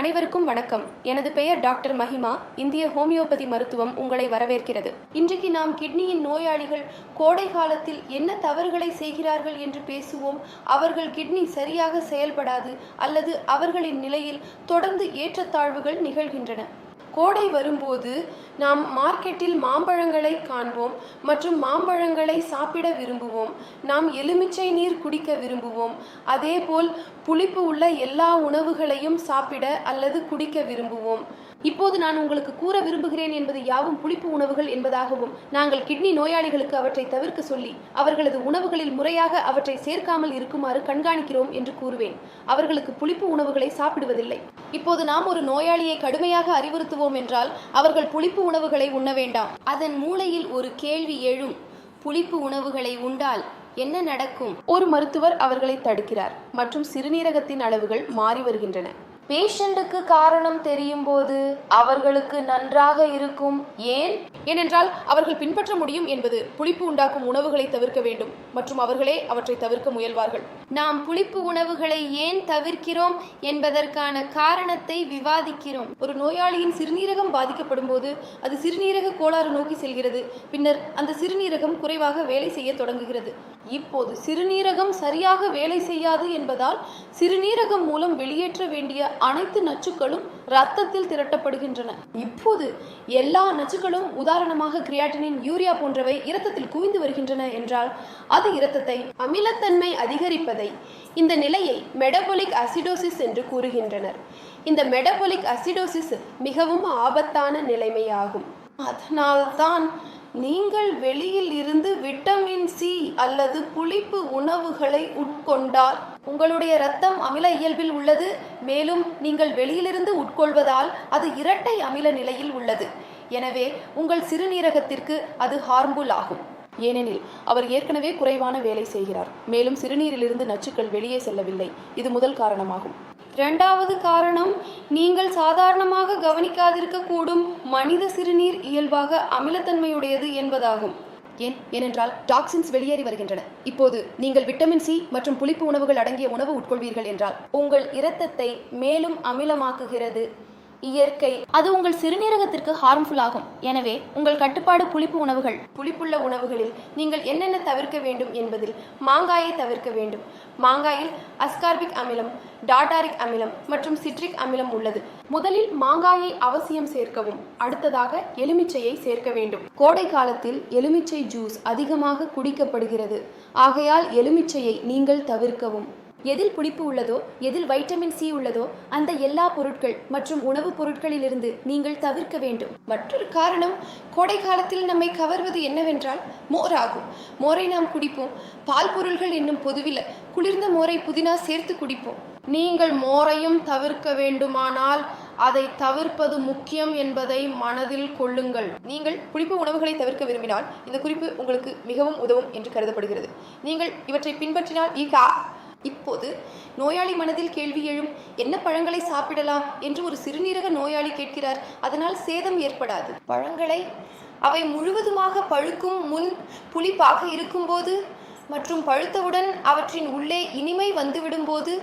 அனைவருக்கும் வணக்கம். எனது பெயர் டாக்டர் மஹிமா இந்திய ஹோமியோபதி மருத்துவம் உங்களை வரவேற்கிறது. இன்றைக்கு நாம் கிட்னியின் நோயாளிகள் கோடை காலத்தில் என்ன தவறுகளை செய்கிறார்கள் என்று பேசுவோம். அவர்கள் கிட்னி சரியாக செயல்படாது அல்லது அவர்களின் நிலையில் தொடர்ந்து ஏற்றத்தாழ்வுகள் நிகழ்கின்றன. கோடை வரும்போது நாம் மார்க்கெட்டில் மாம்பழங்களை காண்போம் மற்றும் மாம்பழங்களை சாப்பிட விரும்புவோம். நாம் எலுமிச்சை நீர் குடிக்க விரும்புவோம். அதேபோல் புளிப்பு உள்ள எல்லா உணவுகளையும் சாப்பிட அல்லது குடிக்க விரும்புவோம். இப்போது நான் உங்களுக்கு கூற விரும்புகிறேன் என்பது யாவும் புளிப்பு உணவுகள் என்பதாகவும் நாங்கள் கிட்னி நோயாளிகளுக்கு அவற்றை தவிர்க்க சொல்லி அவர்களது உணவுகளில் முறையாக அவற்றை சேர்க்காமல் இருக்குமாறு கண்காணிக்கிறோம் என்று கூறுவேன். அவர்களுக்கு புளிப்பு உணவுகளை சாப்பிடுவதில்லை. இப்போது நாம் ஒரு நோயாளியை கடுமையாக அறிவுறுத்துவோம் என்றால் அவர்கள் புளிப்பு உணவுகளை உண்ண வேண்டாம். அதன் மூளையில் ஒரு கேள்வி எழும். புளிப்பு உணவுகளை உண்டால் என்ன நடக்கும்? ஒரு மருத்துவர் அவர்களை தடுக்கிறார் மற்றும் சிறுநீரகத்தின் அளவுகள் மாறி வருகின்றன. பேஷண்ட்டுக்கு காரணம் தெரியும் போது அவர்களுக்கு நன்றாக இருக்கும் ஏன்? ஏனென்றால் அவர்கள் பின்பற்ற முடியும் என்பது புளிப்பு உண்டாக்கும் உணவுகளை தவிர்க்க வேண்டும் மற்றும் அவர்களே அவற்றை தவிர்க்க முயல்வார்கள். நாம் புளிப்பு உணவுகளை ஏன் தவிர்க்கிறோம் என்பதற்கான காரணத்தை விவாதிக்கிறோம். ஒரு நோயாளியின் சிறுநீரகம் பாதிக்கப்படும் போது அது சிறுநீரக கோளாறு நோக்கி செல்கிறது. பின்னர் அந்த சிறுநீரகம் குறைவாக வேலை செய்ய தொடங்குகிறது. இப்போது சிறுநீரகம் சரியாக வேலை செய்யாது என்பதால் சிறுநீரகம் மூலம் வெளியேற்ற வேண்டிய அனைத்து நச்சுக்களும் ரத்தத்தில் திரட்டப்படுகின்றன. இப்போது எல்லா நச்சுக்களும் உதாரணமாக கிரியாட்டினின் யூரியா போன்றவை இரத்தத்தில் குவிந்து வருகின்றன என்றால் அது இரத்தத்தை அமிலத்தன்மை அதிகரிப்பதை இந்த நிலையை மெடபோலிக் அசிடோசிஸ் என்று கூறுகின்றனர். இந்த மெடபோலிக் அசிடோசிஸ் மிகவும் ஆபத்தான நிலைமையாகும். அதனால்தான் நீங்கள் வெளியில் இருந்து விட்டமின் சி அல்லது புளிப்பு உணவுகளை உட்கொண்டால் உங்களுடைய இரத்தம் அமில இயல்பில் உள்ளது. மேலும் நீங்கள் வெளியிலிருந்து உட்கொள்வதால் அது இரட்டை அமில நிலையில் உள்ளது. எனவே உங்கள் சிறுநீரகத்திற்கு அது ஹார்ம்புல் ஆகும். ஏனெனில் அவர் ஏற்கனவே குறைவான வேலை செய்கிறார். மேலும் சிறுநீரிலிருந்து நச்சுக்கள் வெளியே செல்லவில்லை. இது முதல் காரணமாகும். இரண்டாவது காரணம் நீங்கள் சாதாரணமாக கவனிக்காதிருக்கக்கூடும் மனித சிறுநீர் இயல்பாக அமிலத்தன்மையுடையது என்பதாகும். ஏன்? ஏனென்றால் டாக்ஸின்ஸ் வெளியேறி வருகின்றன. இப்போது நீங்கள் விட்டமின் சி மற்றும் புளிப்பு உணவுகள் அடங்கிய உணவு உட்கொள்வீர்கள் என்றால் உங்கள் இரத்தத்தை மேலும் அமிலமாக்குகிறது. இயற்கை. அது உங்கள் சிறுநீரகத்திற்கு ஹார்ம்ஃபுல் ஆகும். எனவே உங்கள் கட்டுப்பாடு புளிப்பு உணவுகள். புளிப்புள்ள உணவுகளில் நீங்கள் என்னென்ன தவிர்க்க வேண்டும் என்பதில் மாங்காயை தவிர்க்க வேண்டும். மாங்காயில் அஸ்கார்பிக் அமிலம் டாட்டாரிக் அமிலம் மற்றும் சிட்ரிக் அமிலம் உள்ளது. முதலில் மாங்காயை அவசியம் சேர்க்கவும். அடுத்ததாக எலுமிச்சையை சேர்க்க வேண்டும். கோடை காலத்தில் எலுமிச்சை ஜூஸ் அதிகமாக குடிக்கப்படுகிறது. ஆகையால் எலுமிச்சையை நீங்கள் தவிர்க்கவும். எதில் புளிப்பு உள்ளதோ எதில் வைட்டமின் சி உள்ளதோ அந்த எல்லா பொருட்கள் மற்றும் உணவுப் பொருட்களிலிருந்து நீங்கள் தவிர்க்க வேண்டும். மற்றொரு காரணம் கோடை காலத்தில் நம்மை கவர்வது என்னவென்றால் மோர் ஆகும் மோரை நாம் குடிப்போம். பால் பொருள்கள் என்னும் பொதுவில் குளிர்ந்த மோரை புதினா சேர்த்து குடிப்போம். நீங்கள் மோரையும் தவிர்க்க வேண்டுமானால் அதை தவிர்ப்பது முக்கியம் என்பதை மனதில் கொள்ளுங்கள். நீங்கள் புளிப்பு உணவுகளை தவிர்க்க விரும்பினால் இந்த குறிப்பு உங்களுக்கு மிகவும் உதவும் என்று கருதப்படுகிறது. நீங்கள் இவற்றை பின்பற்றினால் இப்போது நோயாளி மனதில் கேள்வி எழும் என்ன பழங்களை சாப்பிடலாம்? என்று ஒரு சிறுநீரக நோயாளி கேட்கிறார். அதனால் சேதம் ஏற்படாது. பழங்களை அவை முழுவதுமாக பழுக்கும் முன் புளிப்பாக இருக்கும்போது மற்றும் பழுத்தவுடன் அவற்றின் உள்ளே இனிமை வந்துவிடும்போது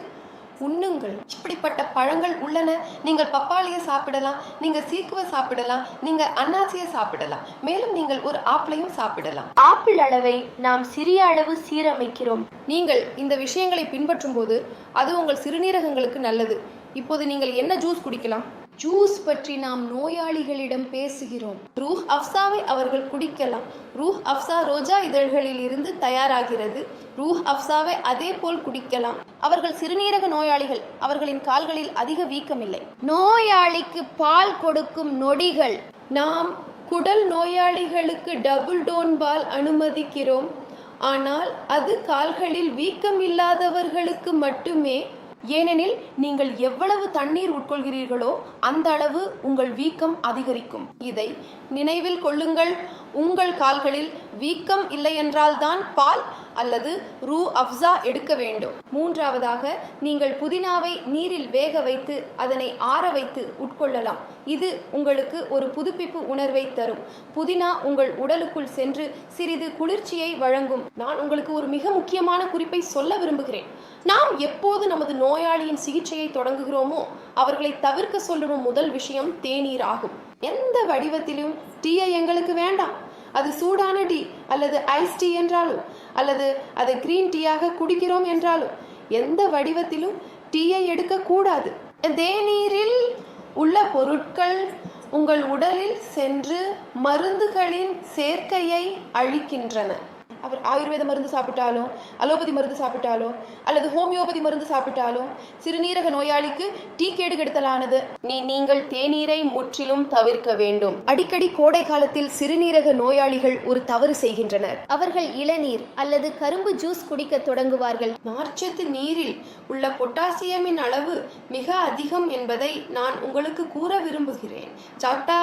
உண்ணுங்கள் இப்படிப்பட்ட பழங்கள் உள்ளன. நீங்கள் பப்பாளியை சாப்பிடலாம் நீங்கள் சீக்குவை சாப்பிடலாம் நீங்கள் அன்னாசியை சாப்பிடலாம். மேலும் நீங்கள் ஒரு ஆப்பிளையும் சாப்பிடலாம். ஆப்பிள் அளவை நாம் சிறிய அளவு சீரமைக்கிறோம். நீங்கள் இந்த விஷயங்களை பின்பற்றும் போது அது உங்கள் சிறுநீரகங்களுக்கு நல்லது. இப்போது நீங்கள் என்ன ஜூஸ் குடிக்கலாம்? ஜூஸ் பற்றி நாம் நோயாளிகளிடம் பேசுகிறோம். ரூஹ் அப்சாவை அவர்கள் குடிக்கலாம். ரூஹ் அப்சா ரோஜா இதழ்களில் இருந்து தயாராகிறது. ரூஹ் அப்சாவை அதே போல் குடிக்கலாம். அவர்கள் சிறுநீரக நோயாளிகள். அவர்களின் கால்களில் அதிக வீக்கமில்லை. நோயாளிக்கு பால் கொடுக்கும் நொடிகள். நாம் குடல் நோயாளிகளுக்கு டபுள் டோன் பால் அனுமதிக்கிறோம். ஆனால் அது கால்களில் வீக்கம் இல்லாதவர்களுக்கு மட்டுமே ஏனெனில் நீங்கள் எவ்வளவு தண்ணீர் உட்கொள்கிறீர்களோ அந்த அளவு உங்கள் வீக்கம் அதிகரிக்கும். இதை நினைவில் கொள்ளுங்கள். உங்கள் கால்களில் வீக்கம் இல்லையென்றால் தான் பால் அல்லது ரூ அப்சா எடுக்க வேண்டும். மூன்றாவதாக நீங்கள் புதினாவை நீரில் வேக வைத்து அதனை ஆற வைத்து உட்கொள்ளலாம். இது உங்களுக்கு ஒரு புதுப்பிப்பு உணர்வை தரும். புதினா உங்கள் உடலுக்குள் சென்று சிறிது குளிர்ச்சியை வழங்கும். நான் உங்களுக்கு ஒரு மிக முக்கியமான குறிப்பை சொல்ல விரும்புகிறேன். நாம் எப்போது நமது நோயாளியின் சிகிச்சையை தொடங்குகிறோமோ அவர்களை தவிர்க்க சொல்லும் முதல் விஷயம் தேநீர் ஆகும். எந்த வடிவத்திலும் டீயை எங்களுக்கு வேண்டாம். அது சூடான டீ அல்லது ஐஸ் டீ என்றாலும் அல்லது அதை கிரீன் டீயாக குடிக்கிறோம் என்றாலும் எந்த வடிவத்திலும் டீயை எடுக்கக்கூடாது. தேநீரில் உள்ள பொருட்கள் உங்கள் உடலில் சென்று மருந்துகளின் சேர்க்கையை அழிக்கின்றன. அவர் ஆயுர்வேத மருந்து சாப்பிட்டாலும் அலோபதி மருந்து சாப்பிட்டாலும் அல்லது ஹோமியோபதி மருந்து சாப்பிட்டாலும் சிறுநீரக நோயாளிக்கு டீ கேடு கெடுத்தலானது நீ நீங்கள் தேநீரை முற்றிலும் தவிர்க்க வேண்டும். அடிக்கடி கோடை காலத்தில் சிறுநீரக நோயாளிகள் ஒரு தவறு செய்கின்றனர். அவர்கள் இளநீர் அல்லது கரும்பு ஜூஸ் குடிக்க தொடங்குவார்கள். நார்ச்சத்து நீரில் உள்ள பொட்டாசியமின் அளவு மிக அதிகம் என்பதை நான் உங்களுக்கு கூற விரும்புகிறேன். சாப்பிட்டா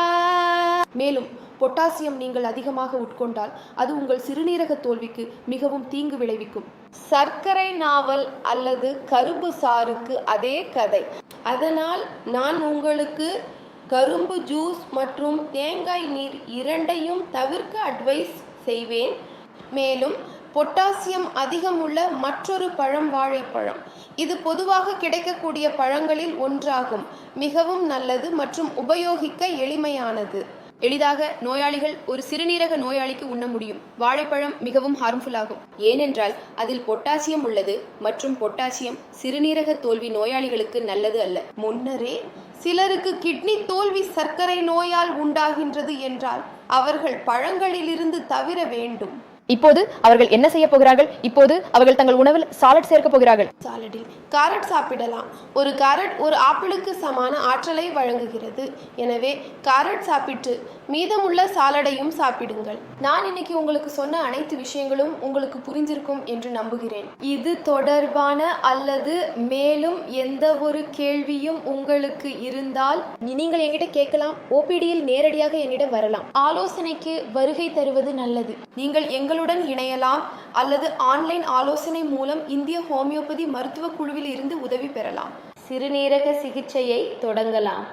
மேலும் பொட்டாசியம் நீங்கள் அதிகமாக உட்கொண்டால் அது உங்கள் சிறுநீரக தோல்விக்கு மிகவும் தீங்கு விளைவிக்கும். சர்க்கரை நாவல் அல்லது கரும்பு சாறுக்கு அதே கதை. அதனால் நான் உங்களுக்கு கரும்பு ஜூஸ் மற்றும் தேங்காய் நீர் இரண்டையும் தவிர்க்க அட்வைஸ் செய்வேன். மேலும் பொட்டாசியம் அதிகம் உள்ள மற்றொரு பழம் வாழைப்பழம். இது பொதுவாக கிடைக்கக்கூடிய பழங்களில் ஒன்றாகும். மிகவும் நல்லது மற்றும் உபயோகிக்க எளிமையானது. எளிதாக நோயாளிகள் ஒரு சிறுநீரக நோயாளிக்கு உண்ண முடியும். வாழைப்பழம் மிகவும் ஹார்ம்ஃபுல் ஆகும். ஏனென்றால் அதில் பொட்டாசியம் உள்ளது மற்றும் பொட்டாசியம் சிறுநீரக தோல்வி நோயாளிகளுக்கு நல்லது அல்ல. முன்னரே சிலருக்கு கிட்னி தோல்வி சர்க்கரை நோயால் உண்டாகின்றது என்றால் அவர்கள் பழங்களிலிருந்து தவிர வேண்டும். இப்போது அவர்கள் என்ன செய்ய போகிறார்கள்? இப்போது அவர்கள் தங்கள் உணவில் சாலட் சேர்க்க போகிறார்கள். சாலடில் கேரட் சாப்பிடலாம். ஒரு கேரட் ஒரு ஆப்பிளுக்கு சமான ஆற்றலை வழங்குகிறது. எனவே கேரட் சாப்பிட்டு மீதமுள்ள சாலடையும் சாப்பிடுங்கள். நான் இன்னைக்கு உங்களுக்கு சொன்ன அனைத்து விஷயங்களும் உங்களுக்கு புரிஞ்சிருக்கும் என்று நம்புகிறேன். இது தொடர்பான அல்லது மேலும் எந்த ஒரு கேள்வியும் உங்களுக்கு இருந்தால் நீங்கள் என்கிட்ட கேட்கலாம். ஓபிடியில் நேரடியாக என்னிடம் வரலாம். ஆலோசனைக்கு வருகை தருவது நல்லது. நீங்கள் எங்களுடன் இணையலாம் அல்லது ஆன்லைன் ஆலோசனை மூலம் இந்திய ஹோமியோபதி மருத்துவ குழுவில் இருந்து உதவி பெறலாம். சிறுநீரக சிகிச்சையை தொடங்கலாம்.